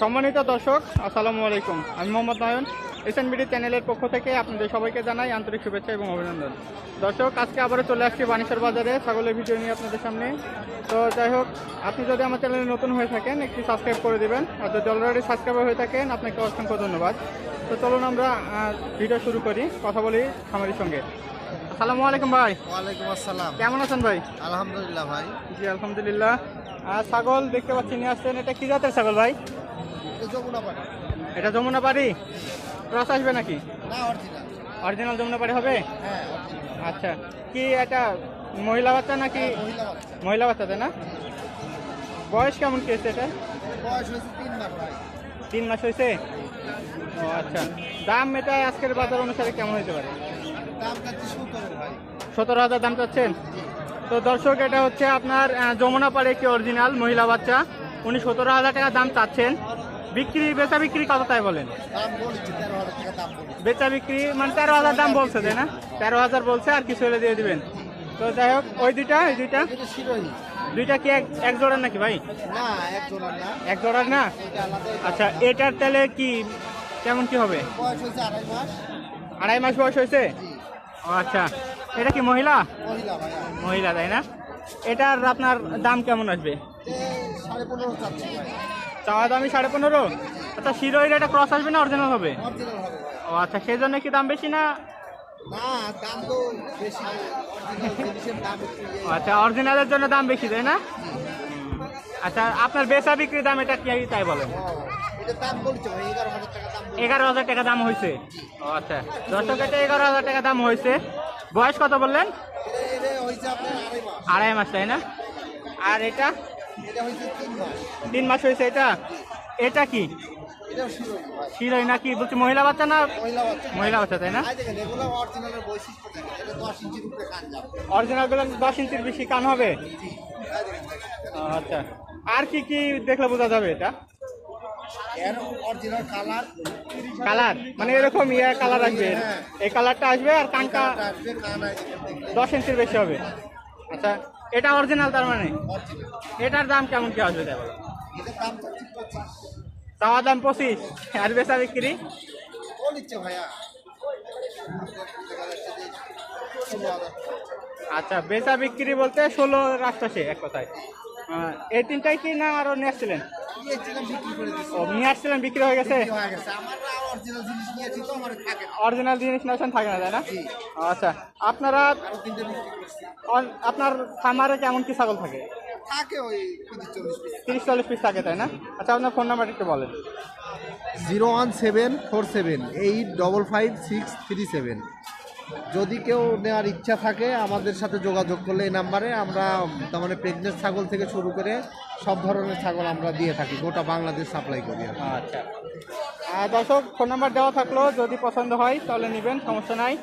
সম্মানিত দর্শক আসসালামু আলাইকুম। আমি মোহাম্মদ নয়ন এসএন বিডি চ্যানেলের পক্ষ থেকে আপনাদের সবাইকে জানাই আন্তরিক শুভেচ্ছা এবং অভিনন্দন। দর্শক আজকে আবারও চলে আসছি বানেশ্বর বাজারে ছাগলের ভিডিও নিয়ে আপনাদের সামনে। তো যাই হোক আপনি যদি আমার চ্যানেলে নতুন হয়ে থাকেন একটি সাবস্ক্রাইব করে দেবেন। আর যদি অলরেডি সাবস্ক্রাইবার হয়ে থাকেন আপনাকে অসংখ্য ধন্যবাদ। তো চলুন আমরা ভিডিও শুরু করি কথা বলি খামারির সঙ্গে। আসসালামু আলাইকুম ভাই। ওয়ালাইকুম আসসালাম। কেমন আছেন ভাই? আলহামদুলিল্লাহ ভাই। জি আলহামদুলিল্লাহ। আর ছাগল দেখতে পাচ্ছি নিয়ে আসছেন। এটা কি জাতের ছাগল ভাই? এটা যমুনা বাড়ি ক্রস আসবে নাকি? না অরিজিনাল অরিজিনাল যমুনা বাড়ি হবে? হ্যাঁ আচ্ছা কি এটা মহিলা বাচ্চা নাকি মহিলা বাচ্চা। মহিলা বাচ্চা তাই না? বয়স কেমন কি হয়েছে এটা? বয়স হয়েছে তিন মাস হয়েছে? ও আচ্ছা। দাম এটা আজকের বাজার অনুসারে কেমন হতে পারে? সতেরো হাজার দাম চাচ্ছেন? তো দর্শক এটা হচ্ছে আপনার যমুনা পাড়ে একটি অরিজিনাল মহিলা বাচ্চা। উনি সতেরো হাজার টাকা দাম চাচ্ছেন। বিক্রি বেচা বিক্রি কত তাই বলেন? বেচা বিক্রি মানে তেরো হাজার দাম বলছে তাই না? তেরো হাজার বলছে আর কিছু হলে দিয়ে দিবেন। তো যাই হোক ওই দুইটা ওই দুইটা? দুইটা কি এক জোড়ার নাকি ভাই? এক জোড়া না। জোড়ার না? আচ্ছা এটার তাহলে কি কেমন কি হবে? আড়াই মাস। বয়স হয়েছে? ও আচ্ছা। এটা কি মহিলা? মহিলা তাই না? এটার আপনার দাম কেমন আসবে? সাড়ে পনেরো চাওয়া দামি সাড়ে পনেরো? আচ্ছা শিরোইর এটা ক্রস আসবে না অরিজিনাল হবে? ও আচ্ছা সেই জন্য কি দাম বেশি না? একটু আচ্ছা অরিজিনালের জন্য দাম বেশি তাই না? আচ্ছা আপনার বেচা বিক্রির দাম এটা কি তাই বলেন? এগারো হাজার টাকা দাম হয়েছে ও আচ্ছা দর্শক এটা এগারো হাজার টাকা দাম হয়েছে বয়স কত বললেন? আড়াই মাস তাই না? আর এটা? তিন মাস। হয়েছে এটা? এটা কি? শিরোই নাকি? বলছি মহিলা বাচ্চা না মহিলা বাচ্চা। তাই না? অরিজিনালগুলো দশ ইঞ্চির বেশি কান হবে? আচ্ছা। আর কি কি দেখলে বোঝা যাবে এটা? কালার মানে এরকম ইয়ে কালার আসবে এই কালারটা আসবে আর কানটা দশ ইঞ্চির বেশি হবে। আচ্ছা এটা অরিজিনাল তার মানে? এটার দাম কেমন কি আসবে তাওয়ার? দাম পঁচিশ, আর বেচা বিক্রি? আচ্ছা বেচা বিক্রি বলতে ষোলো রাস্তা সে এক কথায়। এই তিনটাই কি না আরও নিয়ে আসছিলেন? নিয়ে আসছিলেন বিক্রি হয়ে গেছে? অরিজিনাল জিনিস নিয়েছি থাকে না। তাই না? আচ্ছা। আপনারা আপনার খামারে কেমন কি ছাগল থাকে? থাকে ওই তিরিশ চল্লিশ পিস। তিরিশ চল্লিশ পিস থাকে তাই না? আচ্ছা আপনার ফোন নাম্বার একটু বলেন। Zero one seven four seven eight double five six three seven. যদি কেউ নেওয়ার ইচ্ছা থাকে, আমাদের সাথে যোগাযোগ করলে এই নাম্বারে আমরা তার মানে প্রেগনেন্ট ছাগল থেকে শুরু করে সব ধরনের ছাগল আমরা দিয়ে থাকি, গোটা বাংলাদেশ সাপ্লাই করি আচ্ছা। আর দর্শক ফোন নাম্বার দেওয়া থাকল, যদি পছন্দ হয়, তাহলে নেবেন, সমস্যা নাই।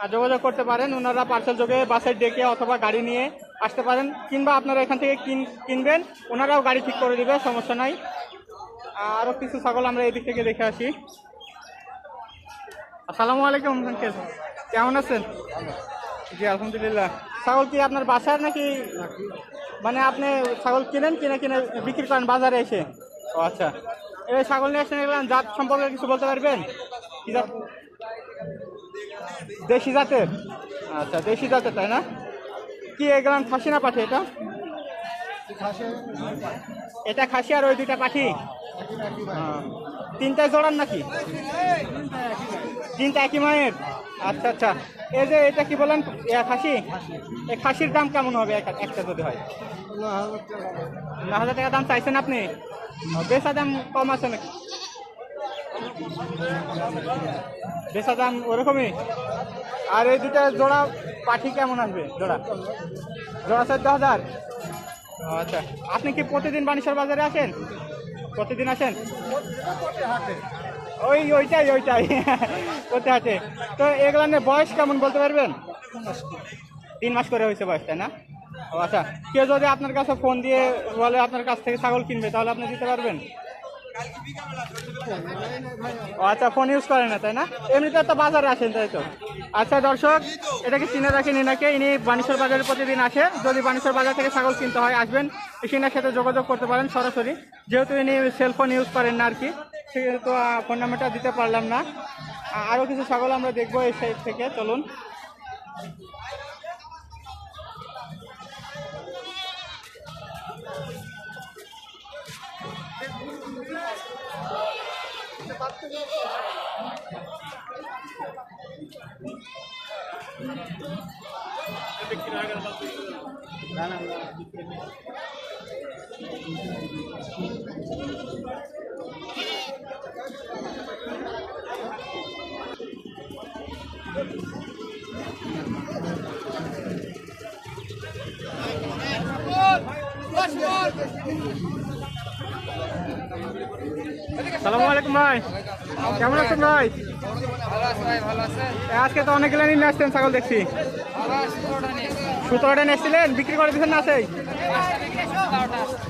আর যোগাযোগ করতে পারেন ওনারা পার্সেল যোগে বাসে ডেকে অথবা গাড়ি নিয়ে আসতে পারেন, কিংবা আপনারা এখান থেকে কিন, কিনবেন ওনারাও গাড়ি ঠিক করে দেবে, সমস্যা নাই। আরও কিছু ছাগল আমরা এই দিক থেকে দেখে আসি। আসসালামু আলাইকুম কেমন আছেন? জি আলহামদুলিল্লাহ। ছাগল কি আপনার বাসার নাকি? মানে আপনি ছাগল কিনেন কিনে কিনে বিক্রি করেন বাজারে এসে? ও আচ্ছা। এই ছাগল নিয়ে আসছেন এগুলো জাত সম্পর্কে কিছু বলতে পারবেন? কি জাত? দেশি জাতের? আচ্ছা দেশি জাতের তাই না? কি এগুলো খাসি না পাঠি এটা? এটা খাসি আর ওই দুইটা পাঠি। তিনটায় জোড়ান নাকি? তিনটা একই মায়ের আচ্ছা আচ্ছা। এই যে এটা কি বলেন? খাসি? এই খাসির দাম কেমন হবে একটা যদি হয়? ন হাজার টাকা দাম চাইছেন আপনি? বেচা দাম কম আছে নাকি? বেচা দাম ওরকমই? আর এই দুটা জোড়া পাঠি কেমন আসবে জোড়া? জোড়া চোদ্দ হাজার? আচ্ছা। আপনি কি প্রতিদিন বানেশ্বর বাজারে আসেন? প্রতিদিন আসেন? ওই, ওইটাই ওইটাই। করতে আছে। তো এগুলো নিয়ে বয়স কেমন বলতে পারবেন? তিন মাস করে হয়েছে বয়স, তাই না? ও আচ্ছা। কেউ যদি আপনার কাছে ফোন দিয়ে বলে আপনার কাছ থেকে ছাগল কিনবে, তাহলে আপনি দিতে পারবেন? ও আচ্ছা ফোন ইউজ করেন না, তাই না? এমনিতে তো বাজারে আসেন, তাই তো? আচ্ছা দর্শক এটাকে চিনে রাখেন এনাকে ইনি বানেশ্বর বাজারে প্রতিদিন আসে। যদি বানেশ্বর বাজার থেকে ছাগল কিনতে হয়, আসবেন। ইসিনার সাথে যোগাযোগ করতে পারেন সরাসরি। যেহেতু ইনি সেলফোন ইউজ করেন না আর কি। সেহেতু ফোন নাম্বারটা দিতে পারলাম না। আরও কিছু ছাগল আমরা দেখব এই সাইড থেকে, চলুন। কেমন ছাগল দেখছি। সতেরোটা নিয়ে বিক্রি করে দিচ্ছেন না বারোটা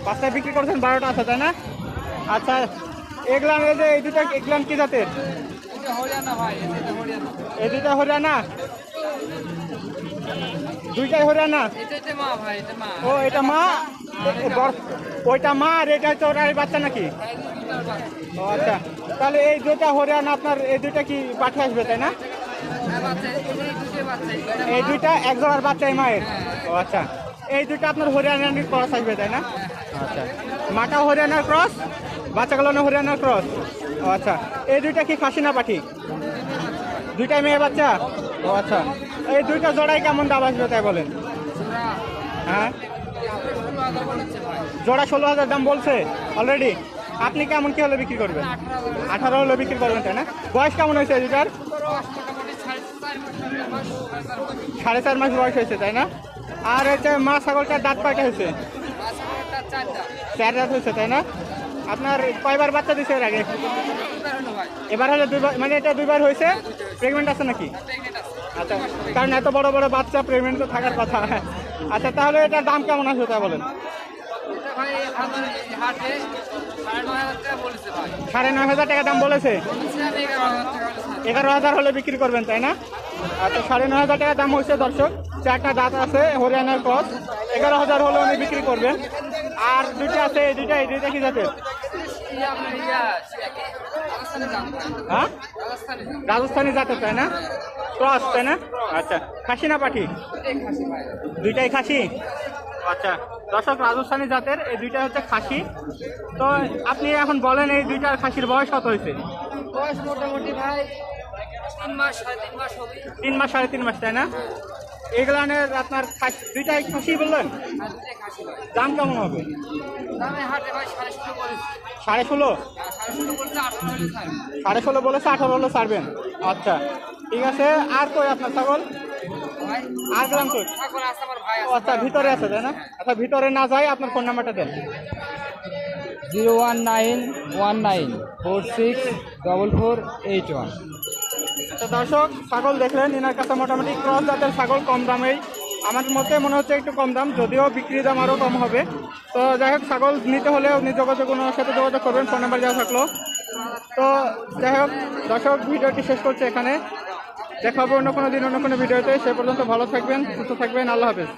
পাঁচটায় বিক্রি করছেন বারোটা আছে, তাই না? আচ্ছা এগুলান, এই যে, এই দুটা এগুলান কি জাতের? হরিয়ানা হরিয়ানা। এই দুটা হরিয়ানা দুইটাই হরিয়ানা? ও, এটা মা? ওইটা মা আর এটা হচ্ছে ওর বাচ্চা নাকি। ও আচ্ছা। তাহলে এই দুটা হরিয়ানা, আপনার এই দুইটা কি পাঠে আসবে, তাই না? এই দুটো। দুইটা এক জোড়ার বাচ্চা এই মায়ের? ও আচ্ছা। এই দুইটা আপনার হরিয়ানার ক্রস আসবে, তাই না? আচ্ছা। মাটা হরিয়ানার ক্রস বাচ্চাগুলো না হরিয়ানার ক্রস ও আচ্ছা। এই দুইটা কি খাসি না পাঠি দুইটাই মেয়ে বাচ্চা? ও আচ্ছা। এই দুইটা জোড়াই কেমন দাম আসবে তাই বলেন? হ্যাঁ? জোড়া ষোলো হাজার দাম বলছে অলরেডি আপনি কেমন কি হলে বিক্রি করবেন? আঠারো হলে বিক্রি করবেন তাই না? বয়স কেমন হয়েছে দুটার সাড়ে চার মাস বয়স হয়েছে তাই না? আর হচ্ছে মা ছাগলটার দাঁত পাটা হয়েছে? চার রাত হয়েছে তাই না? আপনার কয়বার বাচ্চা দিছে এর আগে? এবার হলে দুইবার মানে এটা দুইবার হয়েছে? প্রেগনেন্ট আছে নাকি? আচ্ছা কারণ এত বড় বড় বাচ্চা প্রেগনেন্ট তো থাকার কথা। আচ্ছা তাহলে এটার দাম কেমন আছে তা বলেন? সাড়ে নয় হাজার টাকা দাম বলেছে? এগারো হাজার হলে বিক্রি করবেন, তাই না? আচ্ছা সাড়ে নয় হাজার টাকা দাম হয়েছে, দর্শক। চারটা দাঁত আছে, হরিয়ানার কস। এগারো হাজার হলে উনি বিক্রি করবেন। আর দুইটা আছে এই দুইটা এই দুইটা কি যান হ্যাঁ? রাজস্থানে জাতের তাই না? ক্রস তাই না? আচ্ছা খাসি না পাঠি দুইটাই খাসি? আচ্ছা দর্শক রাজস্থানী জাতের এই দুইটা হচ্ছে খাসি। তো আপনি এখন বলেন এই দুইটার খাসির বয়স কত হয়েছে? বয়স মোটামুটি ভাই তিন মাস সাড়ে তিন মাস তিন মাস সাড়ে তিন মাস তাই না? এগুলানের আপনার দুইটাই খাসি বললেন? দাম কেমন হবে? সাড়ে ষোলো? সাড়ে ষোলো বলছে আঠারো হলে ছাড়বেন। আচ্ছা ঠিক আছে। আর কই আপনার ছাগল? আর গেলাম কই? আচ্ছা ভিতরে আছে, তাই না? আচ্ছা ভিতরে না যাই আপনার ফোন নাম্বারটা দেন। Zero one nine one nine four six double four eight one. তো দর্শক, ছাগল দেখলেন এনার কাছে মোটামুটি ক্রস জাতের ছাগল কম দামেই। আমার মতে মনে হচ্ছে একটু কম দাম, যদিও বিক্রি দাম আরও কম হবে। তো যাই হোক, ছাগল নিতে হলে আপনি যোগাযোগ, ওনার সাথে যোগাযোগ করবেন ফোন নাম্বার দেওয়া থাকল। তো যাই হোক, দর্শক, ভিডিওটি শেষ করছে এখানে। দেখাবো অন্য কোনো দিন, অন্য কোনো ভিডিওতে। সে পর্যন্ত ভালো থাকবেন, সুস্থ থাকবেন, আল্লাহ হাফেজ।